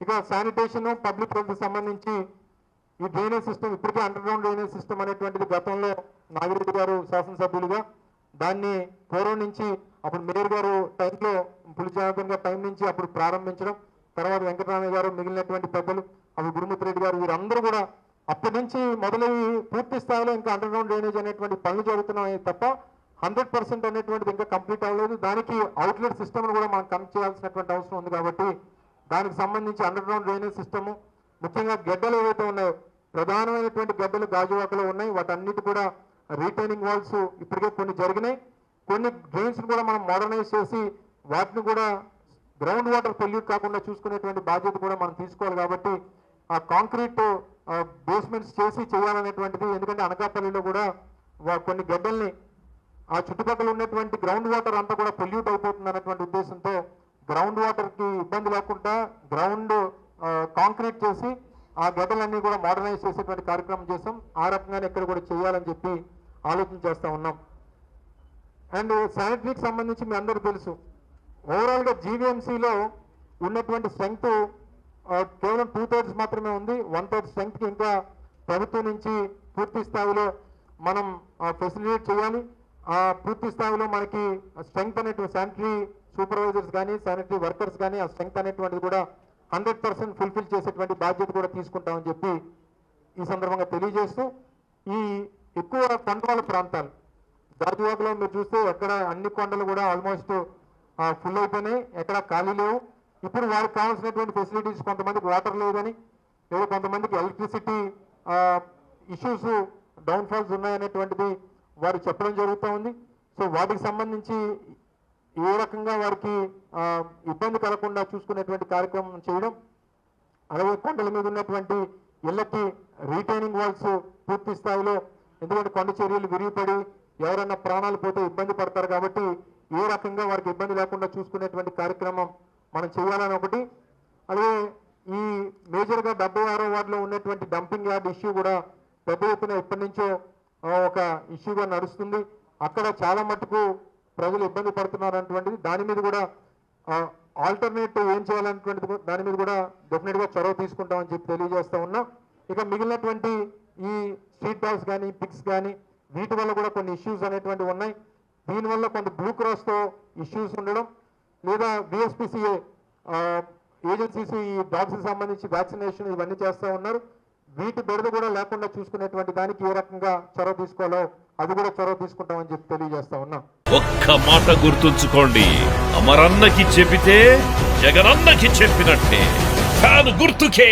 ఇక sanitation public health సంబంధించి ఈ డ్రైనేజ్ సిస్టమ్ ఇప్పటికే అండర్ గ్రౌండ్ డ్రైనేజ్ సిస్టమ్ అనేటువంటిది గతంలో నాగిరెడ్డి గారు శాసనసభ్యులుగా దాన్ని పూర్వం నుంచి అప్పుడు మేయర్ గారు టైంలో పులి జనార్దన్ టైం నుంచి అప్పుడు ప్రారంభించడం తర్వాత వెంకటరామయ్య గారు మిగిలినటువంటి పెద్దలు అప్పుడు గురుమూర్తి రెడ్డి గారు వీరందరూ కూడా అప్పటి నుంచి మొదలయ్యి పూర్తి స్థాయిలో ఇంకా అండర్ గ్రౌండ్ డ్రైనేజ్ అనేటువంటి పనులు జరుగుతున్నాయి తప్ప హండ్రెడ్ పర్సెంట్ అనేటువంటిది ఇంకా కంప్లీట్ అవ్వలేదు. దానికి అవుట్లెట్ సిస్టమ్ను కూడా మనం కనెక్ట్ చేయాల్సినటువంటి అవసరం ఉంది కాబట్టి దానికి సంబంధించి అండర్ గ్రౌండ్ డ్రైనేజ్ సిస్టము ముఖ్యంగా గడ్డలు ఏవైతే ఉన్నాయో ప్రధానమైనటువంటి గడ్డలు గాజువాకలో ఉన్నాయి. వాటన్నిటి కూడా రీటైనింగ్ వాల్స్ ఇప్పటికే కొన్ని జరిగినాయి. కొన్ని డ్రైన్స్ కూడా మనం మోడర్నైజ్ చేసి వాటిని కూడా గ్రౌండ్ వాటర్ పొల్యూట్ కాకుండా చూసుకునేటువంటి బాధ్యత కూడా మనం తీసుకోవాలి కాబట్టి ఆ కాంక్రీట్ బేస్మెంట్స్ చేసి చేయాలనేటువంటిది ఎందుకంటే అనకాపల్లిలో కూడా వా- కొన్ని గడ్డల్ని ఆ చుట్టుపక్కల ఉన్నటువంటి గ్రౌండ్ వాటర్ అంతా కూడా పొల్యూట్ అయిపోతుంది ఉద్దేశంతో గ్రౌండ్ వాటర్కి ఇబ్బంది లేకుండా గ్రౌండ్ కాంక్రీట్ చేసి ఆ గడ్డలన్నీ కూడా మోడర్నైజ్ చేసేటువంటి కార్యక్రమం చేసాం ఆ రకంగానే ఇక్కడ కూడా చేయాలని చెప్పి ఆలోచన చేస్తూ ఉన్నాం. అండ్ శానిటరీకి సంబంధించి మీ అందరూ తెలుసు ఓవరాల్గా జీవీఎంసీలో ఉన్నటువంటి స్ట్రెంగ్త్ కేవలం టూ థర్డ్స్ మాత్రమే ఉంది. వన్ థర్డ్ స్ట్రెంగ్త్కి ఇంకా ప్రభుత్వం నుంచి పూర్తి స్థాయిలో మనం ఫెసిలిటేట్ చేయాలి. ఆ పూర్తి స్థాయిలో మనకి స్ట్రెంగ్త్ అనేటువంటి శానిటరీ సూపర్వైజర్స్ కానీ శానిటరీ వర్కర్స్ కానీ ఆ స్ట్రెంగ్త్ అనేటువంటిది కూడా హండ్రెడ్ పర్సెంట్ ఫుల్ఫిల్ చేసేటువంటి బాధ్యత కూడా తీసుకుంటామని చెప్పి ఈ సందర్భంగా తెలియజేస్తూ ఈ ఎక్కువ కొండవాళ్ళ ప్రాంతాలు గాజువాకలో మీరు చూస్తే ఎక్కడ అన్ని కొండలు కూడా ఆల్మోస్ట్ ఫుల్ అయిపోయినాయి ఎక్కడ ఖాళీ లేవు. ఇప్పుడు వారికి కావాల్సినటువంటి ఫెసిలిటీస్ కొంతమందికి వాటర్ లేదని లేదా కొంతమందికి ఎలక్ట్రిసిటీ ఇష్యూస్ డౌన్ ఫాల్స్ ఉన్నాయనేటువంటిది వారు చెప్పడం జరుగుతూ ఉంది. సో వాటికి సంబంధించి ఏ రకంగా వారికి ఇబ్బంది కలగకుండా చూసుకునేటువంటి కార్యక్రమం చేయడం అలాగే కొండల మీద ఉన్నటువంటి ఇళ్ళకి రీటైనింగ్ వాల్స్ పూర్తి స్థాయిలో ఎందుకంటే కొండ చర్యలు విరిగిపడి ఎవరైనా ప్రాణాలు పోతే ఇబ్బంది పడతారు కాబట్టి ఏ రకంగా వారికి ఇబ్బంది లేకుండా చూసుకునేటువంటి కార్యక్రమం మనం చేయాలని ఒకటి. అలాగే ఈ మేజర్గా డెబ్బై ఆరో వార్డులో ఉన్నటువంటి డంపింగ్ యార్డ్ ఇష్యూ కూడా పెద్ద ఎత్తున ఇప్పటి నుంచో ఒక ఇష్యూగా నడుస్తుంది. అక్కడ చాలా మటుకు ప్రజలు ఇబ్బంది పడుతున్నారు అటువంటిది దాని మీద కూడా ఆల్టర్నేట్ ఏం చేయాలనేటువంటిది దాని మీద కూడా డెఫినెట్గా చొరవ తీసుకుంటామని చెప్పి తెలియజేస్తూ ఉన్నాం. ఇక మిగిలినటువంటి ఈ స్ట్రీట్ డాగ్స్ కానీ పిక్స్ కానీ వీటి వల్ల కూడా కొన్ని ఇష్యూస్ అనేటువంటివి ఉన్నాయి. దీనివల్ల కొంత బ్లూ క్రాస్తో ఇష్యూస్ ఉండడం లేదా బిఎస్పిసిఏ ఏజెన్సీస్ ఈ డాగ్స్కి సంబంధించి వ్యాక్సినేషన్ ఇవన్నీ చేస్తూ ఉన్నారు. వీటి బెడద కూడా లేకుండా చూసుకునేటువంటి దానికి ఏ రకంగా చొరవ తీసుకోవాలో అది కూడా చొరవ తీసుకుంటామని చెప్పి తెలియజేస్తా ఉన్నాం. ఒక్క మాట గుర్తుంచుకోండి. అమరన్నకి చెబితే జగనన్నకి చెప్పినట్టే. ఫ్యాన్ గుర్తుకే.